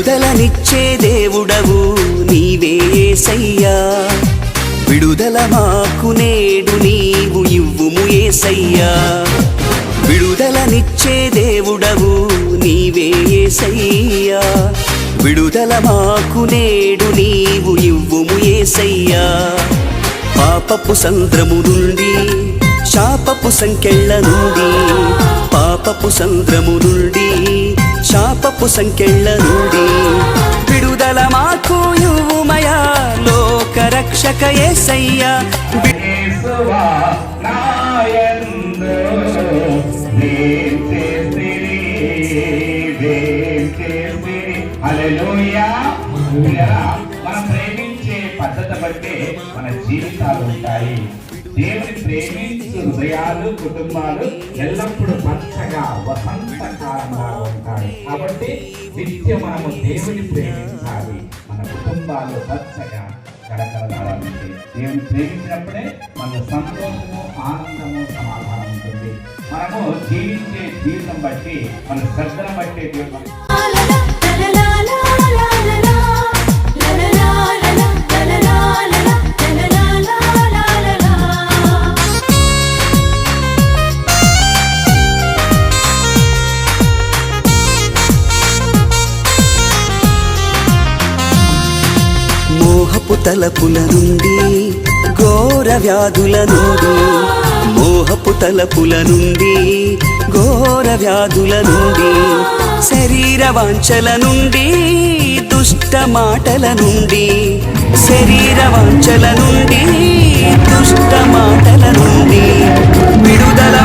విడుదలనిచ్చే దేవుడవు నీవే ఏసయ్యా. విడుదల మాకు నేడు నీవు ఇవ్వుము ఏసయ్యా. విడుదలనిచ్చే దేవుడవు నీవే ఏసయ్యా. విడుదల మాకు నేడు నీవు ఇవ్వుము ఏసయ్యా. పాపపు సంద్రము నుండి శాపపు సంకెళ్ళ నుండి పాపపు సంద్రము నుండి శాపపు సంకెళ్ళ నుండి విడుదల మాకు యువుమయా లోక రక్షక ఏసయ్యా. మనం ప్రేమించే పద్ధతి బట్టి మన జీవితాలు ఉంటాయి దేవుని ప్రేమించు హృదయాలు కుటుంబాలు ఎల్లప్పుడూ పచ్చగా వసంత దేవుని ప్రేమించాలి మన కుటుంబాలు పచ్చగా కడకలలాడాలంటే దేవుని ప్రేమించినప్పుడే మన సంతోషము ఆనందము సమాధానం ఉంటుంది. మనము జీవించే జీవితం బట్టి మన శ్రద్ధను బట్టి దేవుడు తలపుల నుండి ఘోర వ్యాధుల నుండి మోహపు తలపుల నుండి ఘోర వ్యాధుల నుండి శరీర వాంఛల నుండి దుష్ట మాటల నుండి శరీర వాంఛల నుండి దుష్ట మాటల నుండి విడుదల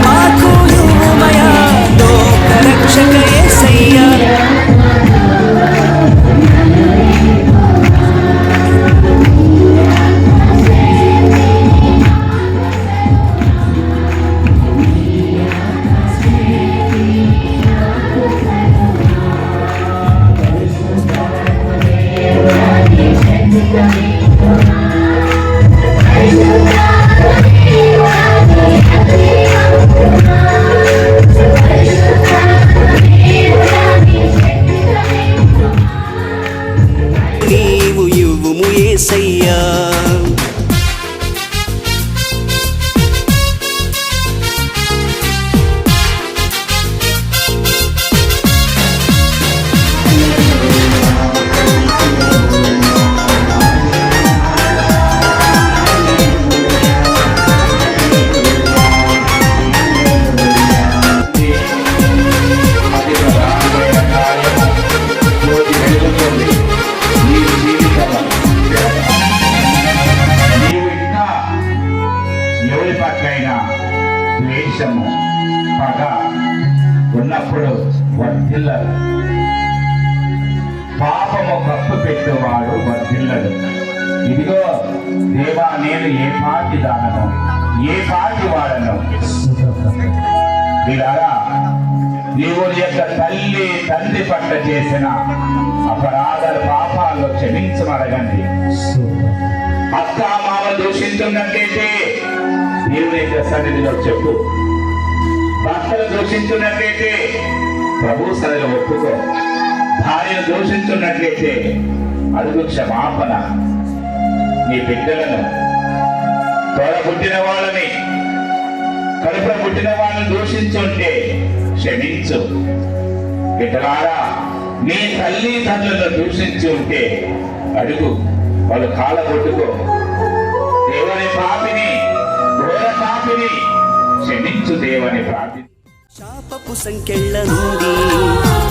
ద్వేషము పగ ఉన్నప్పుడు వర్ధిల్లరు పాపము కప్పు పెట్టేవాడు వర్ధిల్లడు ఇదిగో దేవా నేను ఏ పాటి దానను ఏ పాటి వాడను? వీరారా దేవుని యొక్క తల్లి తండ్రి పట్ల చేసిన అపరాధాలు పాపాల్లో క్షమించమడగండి. అక్క మామ దూషించున్నట్లయితే దేవుని యొక్క సన్నిధిలో చెప్పు. భర్తను దూషించున్నట్లయితే ప్రభు సదలు ఒప్పుకో. భార్యను దూషించున్నట్లయితే అడుగు క్షమాపణ. నీ బిడ్డలను త్వర పుట్టిన వాళ్ళని కడుపున పుట్టిన వాళ్ళని దూషించుంటే క్షమించు. బిడ్డలారా నీ తల్లి తండ్రులను దూషించి ఉంటే అడుగు వాళ్ళు కాళ్ళ కొట్టుకో. దేవుని పాపిని ఘోర పాపిని క్షమించు దేవుని ప్రార్థి శాపపు సంకెళ్ళ నుండి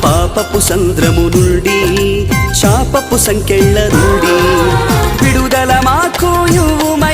పాపపు సంద్రము నుండి శాపపు సంకెళ్ళ నుండి విడుదల మాకు యువుమయా